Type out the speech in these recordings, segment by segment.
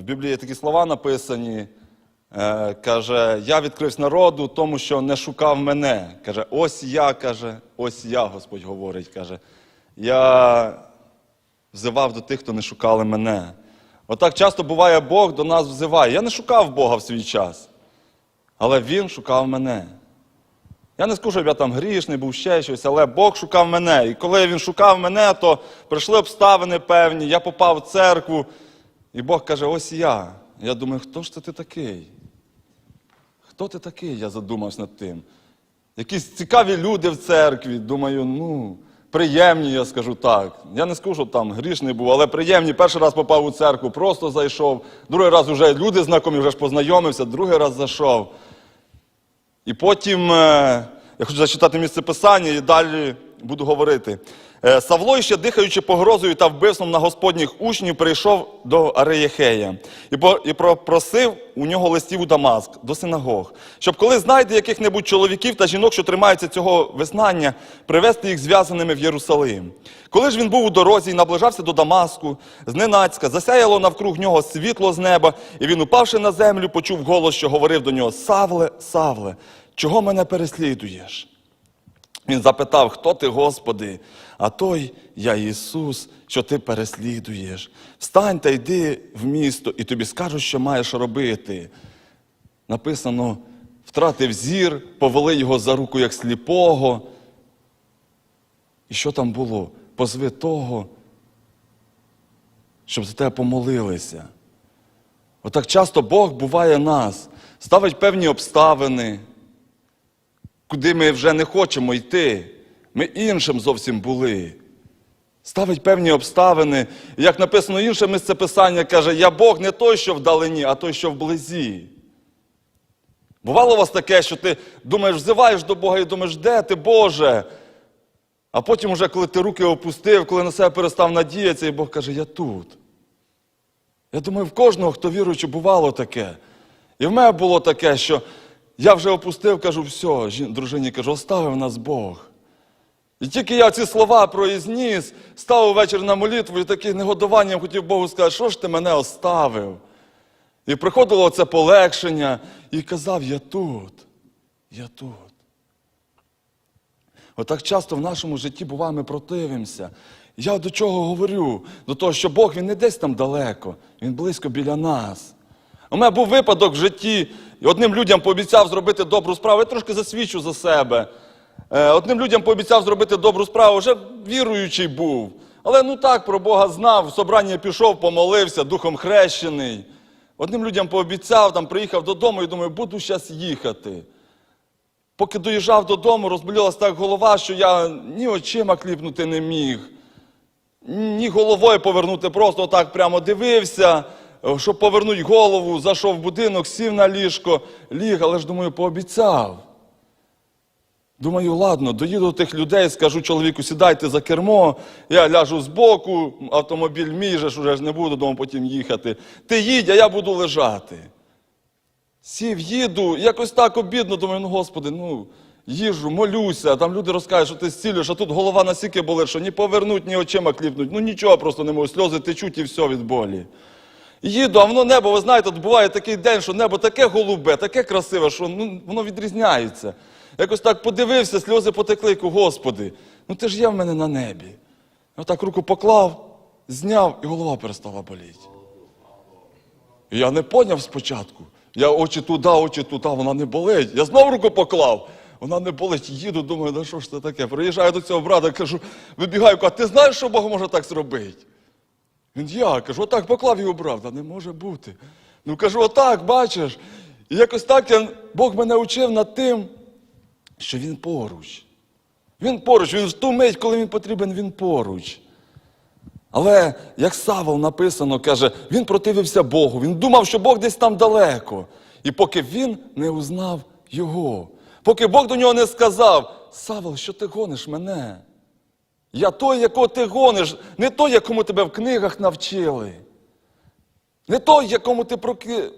В Біблії такі слова написані. Е, каже, я відкрився народу, тому що не шукав мене. Каже, ось я, каже, ось я, Господь говорить, каже. Я взивав до тих, хто не шукали мене. Отак часто буває, Бог до нас взиває. Я не шукав Бога в свій час, але Він шукав мене. Я не скажу, щоб я там грішний був ще щось, але Бог шукав мене. І коли він шукав мене, то прийшли обставини певні, я попав в церкву, і Бог каже: ось я. Я думаю, хто ж ти такий? Хто ти такий? Я задумався над тим. Якісь цікаві люди в церкві. Думаю, ну, приємні, я скажу так. Я не скажу, що там грішний був, але приємні. Перший раз попав у церкву, просто зайшов. Другий раз вже люди знайомі, вже ж познайомився, другий раз зайшов. І потім е, я хочу зачитати місце писання і далі буду говорити. Е, Савло, ще дихаючи погрозою та вбивством на господніх учнів, прийшов до Ареєхея і, і у нього листів у Дамаск до синагог, щоб коли знайде яких-небудь чоловіків та жінок, що тримаються цього визнання, привезти їх зв'язаними в Єрусалим. Коли ж він був у дорозі і наближався до Дамаску, зненацька засяяло навкруг нього світло з неба, і він, упавши на землю, почув голос, що говорив до нього: Савле, Савле, чого мене переслідуєш? Він запитав, хто ти, Господи? А той я Ісус, що ти переслідуєш. Встань та йди в місто, і тобі скажуть, що маєш робити. Написано, втратив зір, повели його за руку, як сліпого. І що там було? Позви того, щоб за тебе помолилися. Отак часто Бог буває нас, ставить певні обставини, куди ми вже не хочемо йти. Ми іншим зовсім були. Ставить певні обставини. Як написано інше місце писання, каже, я Бог не той, що вдалині, а той, що вблизі. Бувало у вас таке, що ти думаєш, взиваєш до Бога і думаєш, де ти, Боже? А потім, уже, коли ти руки опустив, коли на себе перестав надіятися, і Бог каже, я тут. Я думаю, в кожного, хто віруючи, бувало таке. І в мене було таке, що я вже опустив, кажу, все, дружині кажу, оставив нас Бог. І тільки я ці слова произніс, став увечері на молитву і таким негодуванням хотів Богу сказати, що ж ти мене оставив? І приходило це полегшення, і казав, я тут, я тут. Отак часто в нашому житті буває, ми противимося. Я до чого говорю? До того, що Бог він не десь там далеко, Він близько біля нас. У мене був випадок в житті, одним людям пообіцяв зробити добру справу. Я трошки засвідчу за себе. Е, Одним людям пообіцяв зробити добру справу, вже віруючий був. Але ну так про Бога знав, в собрання пішов, помолився, духом хрещений. Одним людям пообіцяв, там приїхав додому і думаю, буду зараз їхати. Поки доїжджав додому, розболілася так голова, що я ні очима кліпнути не міг, ні головою повернути, просто так прямо дивився, щоб повернути голову, зайшов в будинок, сів на ліжко, ліг, але ж думаю, пообіцяв. Думаю, ладно, доїду до тих людей, скажу чоловіку, сідайте за кермо, я ляжу збоку, автомобіль мій же ж уже ж не буду додому потім їхати. Ти їдь, а я буду лежати. Сів, їду, якось так обідно, думаю, ну Господи, ну їжу, молюся, там люди розкажуть, що ти зцілюєш, а тут голова настільки болить, що ні повернуть, ні очима кліпнуть. Ну нічого просто не можу, сльози течуть і все від болі. Їду, а воно небо, ви знаєте, от буває такий день, що небо таке голубе, таке красиве, що ну, воно відрізняється. Якось так подивився, сльози потекли, кажу, Господи, ну ти ж є в мене на небі. Отак руку поклав, зняв, і голова перестала боліти. І я не поняв спочатку. Я очі туди, очі туди, вона не болить. Я знову руку поклав. Вона не болить. Їду, думаю, да що ж це таке? Приїжджаю до цього брата, кажу, вибігаю, а ти знаєш, що Бог може так зробити? Він я кажу, отак поклав і убрав. Та не може бути. Ну кажу, отак, бачиш. І якось так я, Бог мене учив над тим, що він поруч. Він поруч, він в ту мить, коли він потрібен, він поруч. Але як Савол написано, каже, він противився Богу. Він думав, що Бог десь там далеко. І поки він не узнав його, поки Бог до нього не сказав, Савол, що ти гониш мене? Я той, якого ти гониш, не той, якому тебе в книгах навчили. Не той, якому ти проки...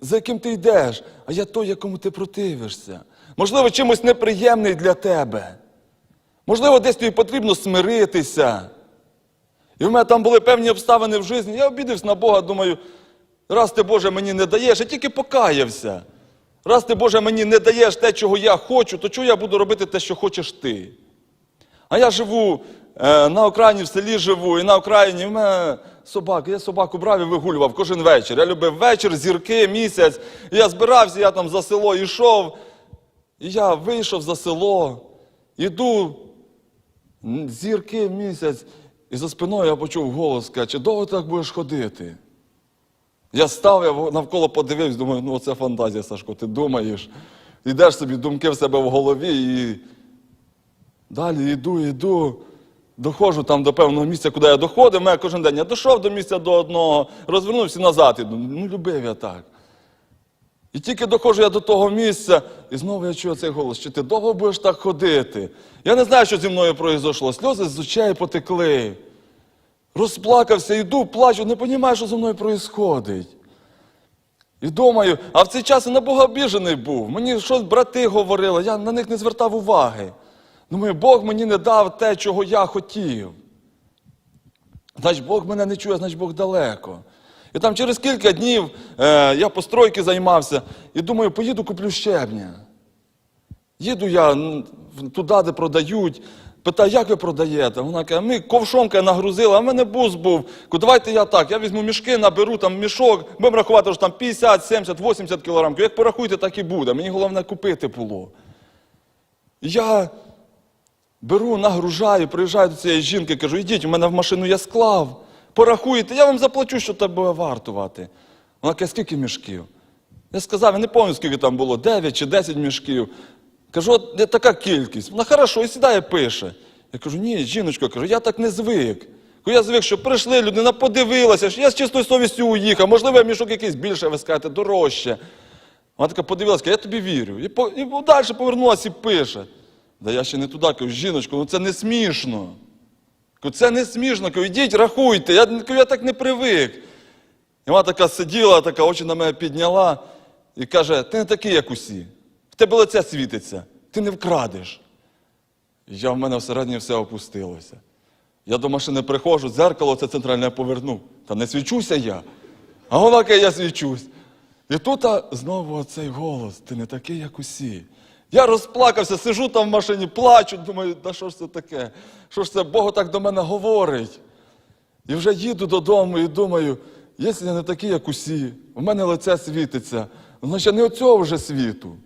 за яким ти йдеш, а я той, якому ти противишся. Можливо, чимось неприємний для тебе. Можливо, десь тобі потрібно смиритися. І в мене там були певні обставини в житті. Я обідався на Бога, думаю, Раз ти, Боже, мені не даєш, я тільки покаявся. Раз ти, Боже, мені не даєш те, чого я хочу, то чого я буду робити те, що хочеш ти? А я живу е, на окраїні в селі живу, і на окраїні в мене собака. Я собаку брав і вигулював кожен вечір. Я любив вечір, зірки, місяць. І я збирався, я там за село йшов. І я вийшов за село, іду, зірки місяць, і за спиною я почув голос, каже, довго ти так будеш ходити? Я став, я навколо подивився, думаю, ну це фантазія, Сашко, ти думаєш. Йдеш собі, думки в себе в голові і далі йду, йду. Доходжу там до певного місця, куди я доходив, мене кожен день я дійшов до місця до одного, розвернувся назад іду. Ну, любив я так. І тільки доходжу я до того місця, і знову я чую цей голос, чи ти довго будеш так ходити? Я не знаю, що зі мною произошло. Сльози з очей потекли. Розплакався, йду, плачу, не розумію, що зі мною відбувається. І думаю, а в цей час я на Бога обіжений був. Мені щось брати говорили, я на них не звертав уваги. Думаю, Бог мені не дав те, чого я хотів. Значить, Бог мене не чує, значить Бог далеко. І там через кілька днів е, я по стройки займався і думаю, поїду куплю щебня. Їду я туди, де продають. Питаю, як ви продаєте? Вона каже, ми ковшонка нагрузили, а в мене бус був. Давайте я так, я візьму мішки, наберу там мішок, будемо рахувати, що там 50, 70, 80 кілограм. Кажу, Як порахуйте, так і буде. Мені головне купити було. Я беру, нагружаю, приїжджаю до цієї жінки, кажу, ідіть, у мене в машину я склав. Порахуйте, я вам заплачу, що це буде вартувати. Вона каже, скільки мішків? Я сказав, я не пам'ятаю, скільки там було, 9 чи 10 мішків. Кажу, от така кількість. Вона хорошо, і сідає пише. Я кажу, ні, жіночко, кажу, я так не звик. Я звик, що прийшли, людина подивилася, що я з чистою совістю уїхав, можливо, я мішок якийсь більше, ви скажете, дорожче. Вона така подивилася, я тобі вірю. І, по, і далі повернулася і пише. Да я ще не туди, кажу, жіночко, ну це не смішно. Це не смішно, кажу, ідіть, рахуйте, я, я так не привик. І вона така сиділа, така очі на мене підняла і каже: ти не такий, як усі. В тебе лице світиться, ти не вкрадеш. І я в мене всередині все опустилося. Я до машини приходжу, дзеркало це центральне я повернув. Та не свічуся я. А вона каже, я свічусь. І тут знову оцей голос, ти не такий, як усі. Я розплакався, сижу там в машині, плачу, думаю, та що ж це таке? Що ж це Бог так до мене говорить? І вже їду додому і думаю, якщо я не такий, як усі, у мене лице світиться, значить не оцього вже світу.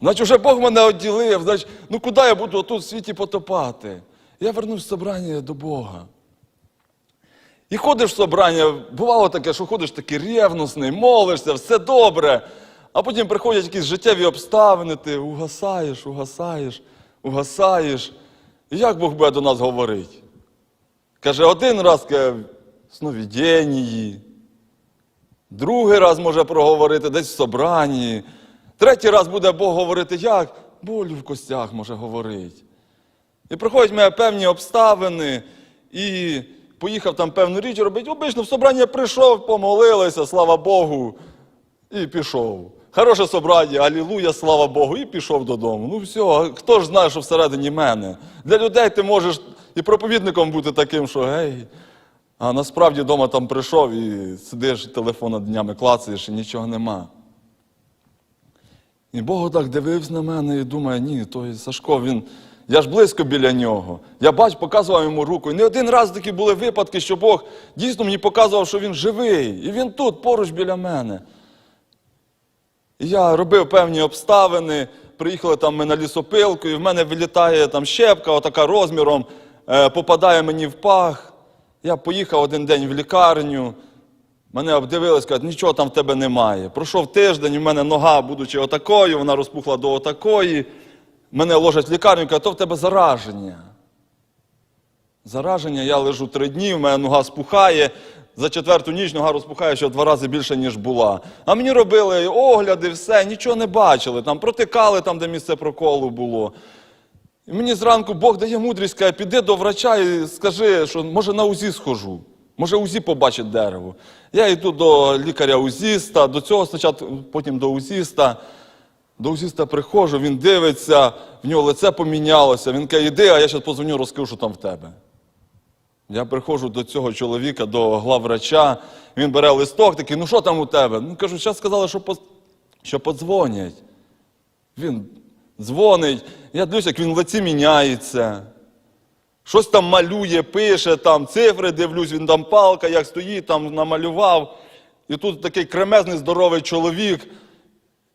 Значить, вже Бог мене відділив, значить, ну куди я буду отут в світі потопати? Я вернусь в собрання до Бога. І ходиш в собрання, бувало таке, що ходиш такий ревностний, молишся, все добре. А потім приходять якісь життєві обставини, ти угасаєш, угасаєш, угасаєш. І як Бог буде до нас говорить? Каже, один раз каже, в другий раз може проговорити десь в собранні, третій раз буде Бог говорити як? Болю в костях може говорити. І приходять в мене певні обставини, і поїхав там певну річ робити. Обично в собрання прийшов, помолилися, слава Богу, і пішов. Хороше собрання, алілуя, слава Богу, і пішов додому. Ну все, хто ж знає, що всередині мене? Для людей ти можеш і проповідником бути таким, що гей. А насправді вдома там прийшов і сидиш, телефон днями клацаєш, і нічого нема. І Бог так дивився на мене і думає, ні, той Сашко, він. Я ж близько біля нього. Я бач, показував йому руку. І не один раз такі були випадки, що Бог дійсно мені показував, що він живий. І він тут, поруч біля мене. Я робив певні обставини, приїхали там ми на лісопилку, і в мене вилітає там щепка, отака розміром, е, попадає мені в пах. Я поїхав один день в лікарню. Мене обдивились, кажуть, нічого там в тебе немає. Пройшов тиждень, в мене нога, будучи отакою, вона розпухла до отакої. Мене ложать в лікарню, кажуть, то в тебе зараження. Зараження, я лежу три дні, в мене нога спухає. За четверту ніч нога розпухає в два рази більше, ніж була. А мені робили огляди, все, нічого не бачили. Там протикали там, де місце проколу було. І мені зранку Бог дає мудрість, каже, піди до врача і скажи, що може на УЗІ схожу. Може, УЗІ побачить дерево. Я йду до лікаря-узіста, до цього спочатку, потім до узіста. До узіста приходжу, він дивиться, в нього лице помінялося. Він каже, іди, а я зараз позвоню, розкажу, що там в тебе. Я приходжу до цього чоловіка, до главврача, він бере листок такий, ну що там у тебе? Ну кажу, зараз сказали, що, поз- що подзвонять. Він дзвонить, я дивлюся, як він в лиці міняється. Щось там малює, пише, там цифри дивлюсь, він там палка, як стоїть, там намалював. І тут такий кремезний, здоровий чоловік.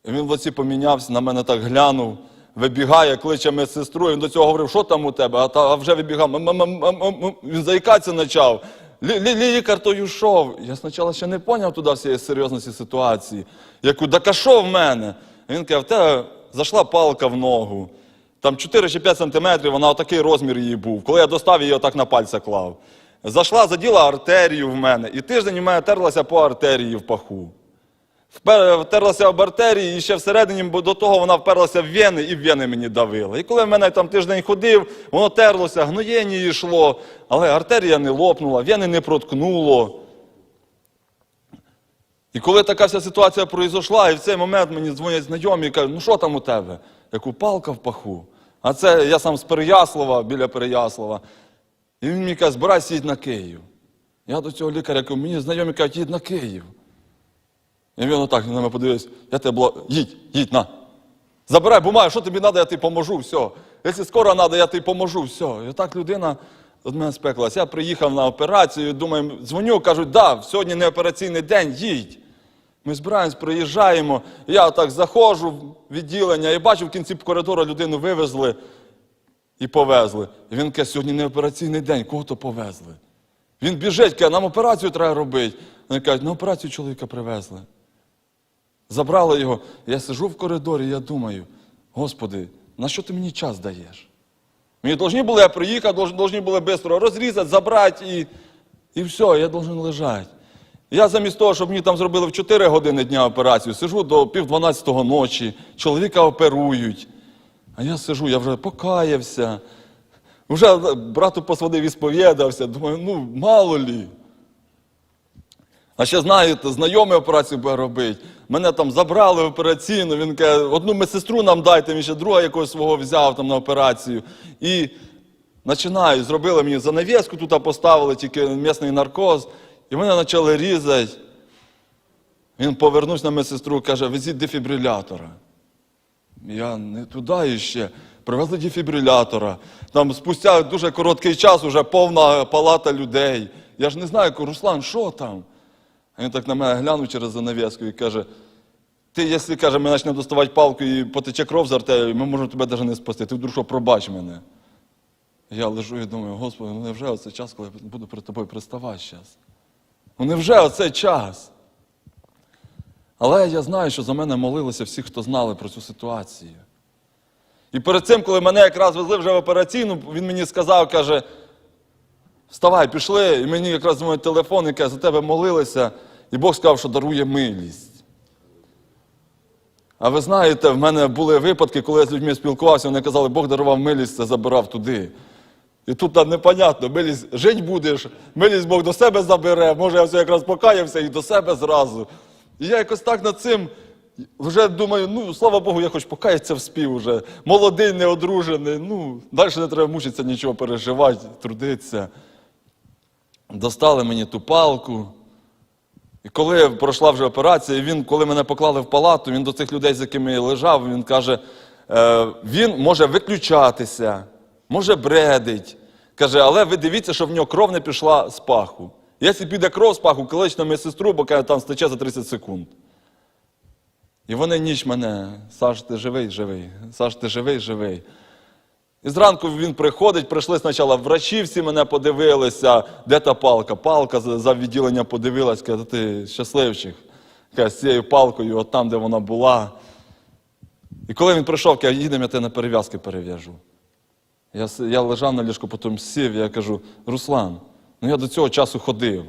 І він в лиці помінявся, на мене так глянув, вибігає, кличе медсестру. Він до цього говорив, що там у тебе? А, та, вже вибігав. Він заїкатися почав. Лі- лі- Лікар той йшов. Я спочатку ще не зрозумів туди всієї серйозності ситуації. Я кажу, так а що в мене? Він каже, в тебе зайшла палка в ногу. Там 4 чи 5 сантиметрів, вона отакий розмір її був. Коли я достав її, отак на пальця клав. Зайшла, заділа артерію в мене, і тиждень у мене терлася по артерії в паху. Втерлася об артерії, і ще всередині, бо до того вона вперлася в вени, і в вени мені давила. І коли в мене там тиждень ходив, воно терлося, гноєння йшло, але артерія не лопнула, вени не проткнуло. І коли така вся ситуація пройшла, і в цей момент мені дзвонять знайомі і кажуть, ну що там у тебе? Яку палка в паху. А це я сам з Переяслава, біля Переяслава. І він мені каже, збирайся їдь на Київ. Я до цього лікаря кажу, мені знайомі кажуть, їдь на Київ. І він отак на мене подивився, я тебе було, їдь, їдь, на. Забирай бумагу, що тобі треба, я тобі поможу, все. Якщо скоро треба, я тобі поможу, все. І отак людина від мене спеклась. Я приїхав на операцію, думаю, дзвоню, кажуть, да, сьогодні не операційний день, їдь. Ми збираємось, приїжджаємо. Я отак заходжу в відділення і бачу, в кінці коридору людину вивезли і повезли. І він каже, сьогодні не операційний день, кого то повезли. Він біжить, каже, нам операцію треба робити. Вони кажуть, на операцію чоловіка привезли. Забрали його. Я сижу в коридорі, я думаю, Господи, на що ти мені час даєш? Мені повинні були, я приїхав, повинні були швидко розрізати, забрати і, і все, я должен лежати. Я замість того, щоб мені там зробили в 4 години дня операцію, сижу до пів 12 ночі, чоловіка оперують. А я сижу, я вже покаявся. Вже брату посводив і сповідався. Думаю, ну мало лі. А ще знаєте, знайомий операцію буде робити. Мене там забрали в операційну, він каже, одну медсестру нам дайте, він ще друга якогось свого взяв там на операцію. І починаю, зробили мені занавіску, тут поставили тільки м'ясний наркоз, і мене почали різати. Він повернувся на медсестру, каже, везіть дефібрилятора. Я не туди іще. Привезли дефібрилятора. Там спустя дуже короткий час вже повна палата людей. Я ж не знаю, Руслан, що там? Він так на мене глянув через занавіску і каже: ти, якщо каже, ми почнемо доставати палку і потече кров з артерії, ми можемо тебе навіть не спасти. Ти вдруг що пробач мене. Я лежу і думаю, Господи, ну невже оце час, коли я буду перед тобою приставати зараз? Ну невже оце час? Але я знаю, що за мене молилися всі, хто знали про цю ситуацію. І перед цим, коли мене якраз везли вже в операційну, він мені сказав, каже, вставай, пішли. І мені якраз дзвонить телефон і каже, за тебе молилися, і Бог сказав, що дарує милість. А ви знаєте, в мене були випадки, коли я з людьми спілкувався, вони казали, Бог дарував милість, це забирав туди. І тут там непонятно, милість жить будеш, милість Бог до себе забере, може я все якраз покаявся і до себе зразу. І я якось так над цим вже думаю, ну, слава Богу, я хоч покаятися вспів уже. Молодий, неодружений, ну, далі не треба мучитися, нічого переживати, трудитися. Достали мені ту палку. І коли пройшла вже операція, він, коли мене поклали в палату, він до цих людей, з якими я лежав, він каже, е, він може виключатися, може бредить. Каже, але ви дивіться, що в нього кров не пішла з паху. Якщо піде кров з паху, клич на медсестру, бо каже, там стече за 30 секунд. І вони ніч мене, Саш, ти живий, живий, Саш, ти живий, живий. І зранку він приходить, прийшли спочатку врачі, всі мене подивилися, де та палка? Палка за відділення подивилась, каже, ти щасливчик. Каже, з цією палкою, от там, де вона була. І коли він прийшов, каже, їдемо, я тебе на перев'язки перев'яжу. Я, я лежав на ліжку, потім сів, я кажу, Руслан, ну я до цього часу ходив.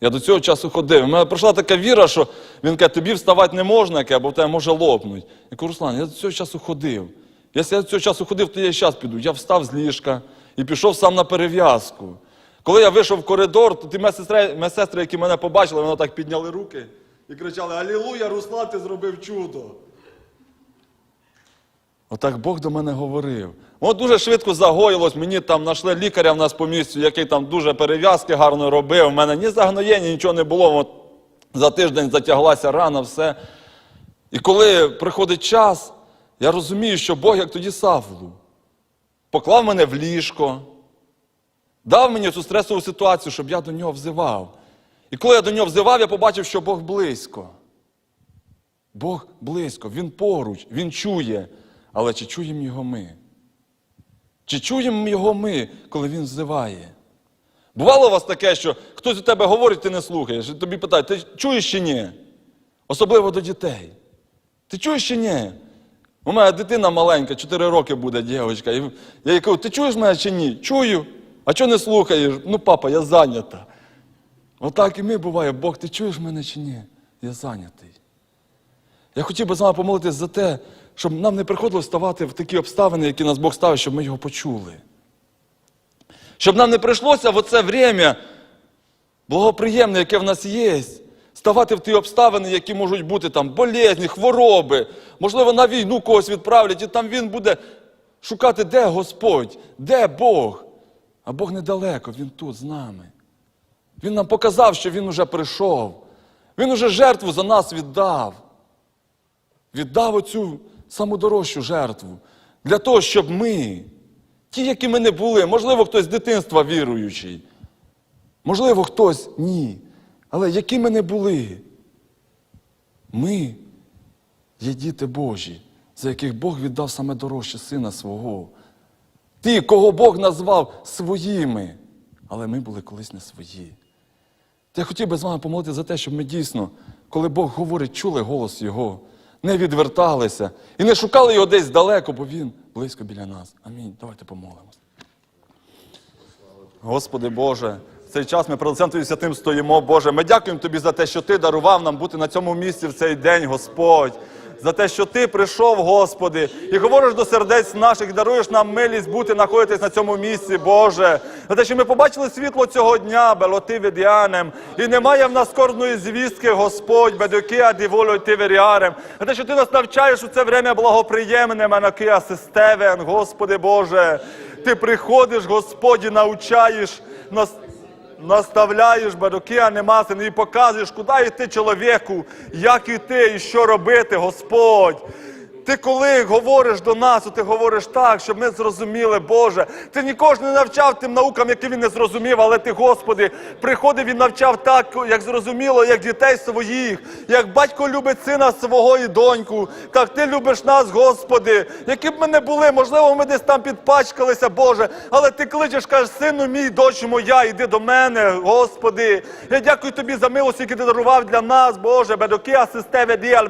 Я до цього часу ходив. У мене прийшла така віра, що він каже, тобі вставати не можна, каже, бо в тебе може лопнуть. Я кажу, Руслан, я до цього часу ходив. Якщо я цього часу ходив, то я і зараз піду. Я встав з ліжка і пішов сам на перев'язку. Коли я вийшов в коридор, то ті медсестри, медсестри, які мене побачили, вони так підняли руки і кричали: Алілуя, Руслан, ти зробив чудо. Отак Бог до мене говорив. От дуже швидко загоїлось, мені там знайшли лікаря в нас по місцю, який там дуже перев'язки гарно робив. У мене ні загноєння, нічого не було. От за тиждень затяглася рана, все. І коли приходить час, я розумію, що Бог, як тоді Савлу, поклав мене в ліжко, дав мені цю стресову ситуацію, щоб я до нього взивав. І коли я до нього взивав, я побачив, що Бог близько. Бог близько, Він поруч, Він чує. Але чи чуємо його ми? Чи чуємо його ми, коли він взиває? Бувало у вас таке, що хтось у тебе говорить, ти не слухаєш, і тобі питають, ти чуєш чи ні? Особливо до дітей. Ти чуєш чи ні? У мене дитина маленька, 4 роки буде, дівчинка. Я їй кажу, ти чуєш мене чи ні? Чую. А чого не слухаєш? Ну, папа, я зайнята. Отак і ми буває, Бог, ти чуєш мене чи ні? Я зайнятий. Я хотів би з вами помолитись за те, щоб нам не приходилось ставати в такі обставини, які нас Бог ставить, щоб ми його почули. Щоб нам не прийшлося в оце время благоприємне, яке в нас є, ставати в ті обставини, які можуть бути там болезні, хвороби, можливо, на війну когось відправлять, і там він буде шукати, де Господь, де Бог. А Бог недалеко, Він тут з нами. Він нам показав, що Він уже прийшов. Він уже жертву за нас віддав. Віддав оцю самодорожчу жертву. Для того, щоб ми, ті, які ми не були, можливо, хтось з дитинства віруючий, можливо, хтось ні. Але які ми не були, ми є діти Божі, за яких Бог віддав саме дорожче сина свого. Ті, кого Бог назвав своїми, але ми були колись не свої. Я хотів би з вами помолити за те, щоб ми дійсно, коли Бог говорить, чули голос Його, не відверталися і не шукали його десь далеко, бо Він близько біля нас. Амінь. Давайте помолимось. Господи Боже, цей час ми перед святим стоїмо, Боже. Ми дякуємо Тобі за те, що Ти дарував нам бути на цьому місці в цей день, Господь. За те, що ти прийшов, Господи, і говориш до сердець наших, даруєш нам милість бути, знаходитись на цьому місці, Боже. За те, що ми побачили світло цього дня, белоти відянем, і немає в нас кожної звістки, Господь, бедокія диволо йти вірярем. За те, що ти нас навчаєш у це время благоприємне, менокія систевен, Господи Боже. Ти приходиш, Господі, навчаєш нас. Наставляєш баруки, а не масини і показуєш, куди йти чоловіку, як йти і що робити, Господь. Ти коли говориш до нас, ти говориш так, щоб ми зрозуміли, Боже. Ти нікого не навчав тим наукам, які він не зрозумів, але ти, Господи, приходив і навчав так, як зрозуміло, як дітей своїх, як батько любить сина свого і доньку, так ти любиш нас, Господи. Які б ми не були, можливо, ми десь там підпачкалися, Боже, але ти кличеш, кажеш, сину мій, дочі моя, йди до мене, Господи. Я дякую тобі за милость, яку ти дарував для нас, Боже, бедокія систеве діаль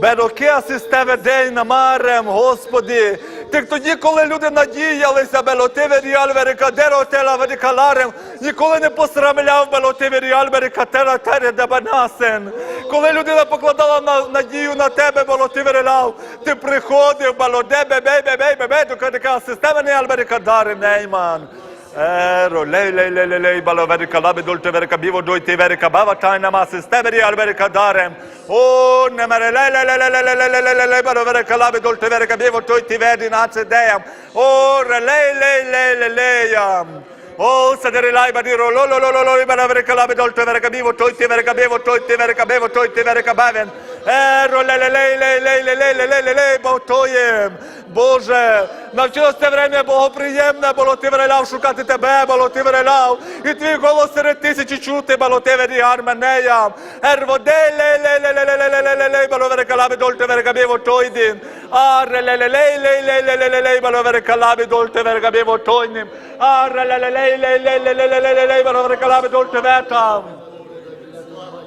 верикаденем. Белокеа системе дей намарем, Господи. Ти тоді, коли люди надіялися, белотиве ріаль верикадеро тела верикаларем, ніколи не посрамляв белотиве ріаль верикатера тере дебанасен. Коли людина покладала на, надію на тебе, белотиве релав, ти приходив, белодебе, бей, бей, бей, бей, бей, кадика системи не альберикадарем, нейман. Ero, lei, lei, lei, lei, lei, balo verica labe dolte verica bivo doite verica bava taina ma sistemeri al verica darem. Oh, nemere lei, lei, lei, lei, lei, lei, lei, lei, lei, lei, lei, balo verica labe dolte verica bivo doite vedi nace deam. Oh, re, lei, lei, lei, lei, lei, am. Oh, sedere lai badiro, lo, lo, lo, lo, lo, balo verica labe dolte verica bivo doite verica bivo doite verica bivo doite verica baven. Бовтоєм. Боже, навчилось це время богоприємне, було ти вереляв шукати тебе, було ти вереляв, і твій голос серед тисячі чути, було ти вері арменеям. Ерводе, лей, лей, лей, лей, лей, лей, лей, лей, лей, було верекалаби, дольте верекабіво тойдін. Аре, лей, лей, лей, лей, лей, лей, лей, лей, лей, було верекалаби, дольте верекабіво тойнім. Аре, лей, лей, лей, лей, лей, лей, лей, лей, лей, лей, було верекалаби, дольте ветам.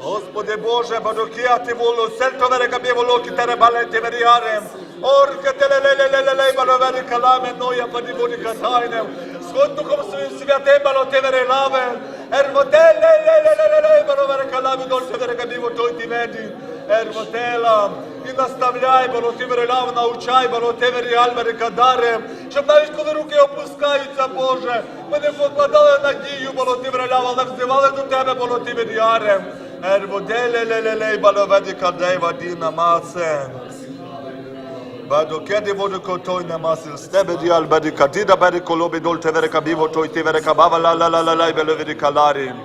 Господи Боже, бадокія ти волу, сельто верека бі волу, кітере балети веріарем. Орка телелелелелелей, бадовери каламе, ноя падівуні катайнем. Сход духом своїм святим, балоти верелаве. Ервотелелелелелей, бадовери каламе, дольце верека бі вотой діведі. Ервотелам. І наставляй, бороти верелав, научай, бороти веріаль, верекадарем. Щоб навіть коли руки опускаються, Боже, ми не покладали надію, бороти верелав, але взивали до Тебе, бороти веріарем. Ervodelelelelei balovedi kadei vadina masen. Badokedi vodu kotoi namasil stebe di al bedi kadida bedi kolobi dol tevere kabivo toj tevere kabava la la la la la belevedi kalarim.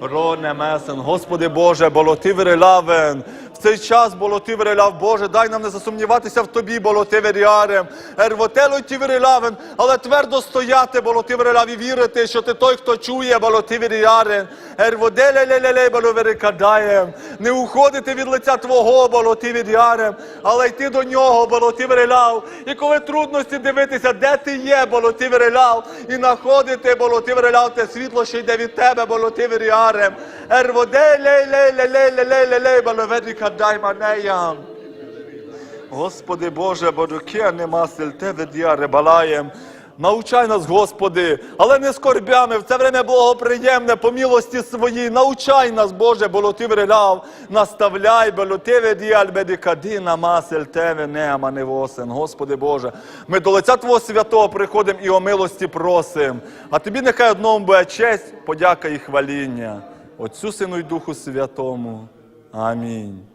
Rone masen, Gospode Bože, bolo ti vrelaven. Цей час болоти лав, Боже, дай нам не засумніватися в Тобі, болоти веріарем. Ервотело ті лавен, але твердо стояти, болоти лав і вірити, що ти той, хто чує, болоти веріарен. Ерводеле лелеле боловерикадаєм. Не уходити від лиця Твого, болоти веріарем, але йти до нього, болоти лав. І коли трудності дивитися, де ти є, болоти лав, і знаходити, болоти лав, те світло, що йде від тебе, болоти веріарем. Ерводеле лелеле лелеле боловерикадай манеям. Господи Боже, Бодуке нема сельтеве діаре балаєм. Научай нас, Господи, але не скорбями, в це время благоприємне, по милості своїй. Научай нас, Боже, болоти вреляв, наставляй, болотиве діаль бедикадина, масель тебе нема не восен. Господи Боже, ми до лиця Твого святого приходимо і о милості просим. А тобі нехай одному буде честь, подяка і хваління. Отцю Сину й Духу Святому. Амінь.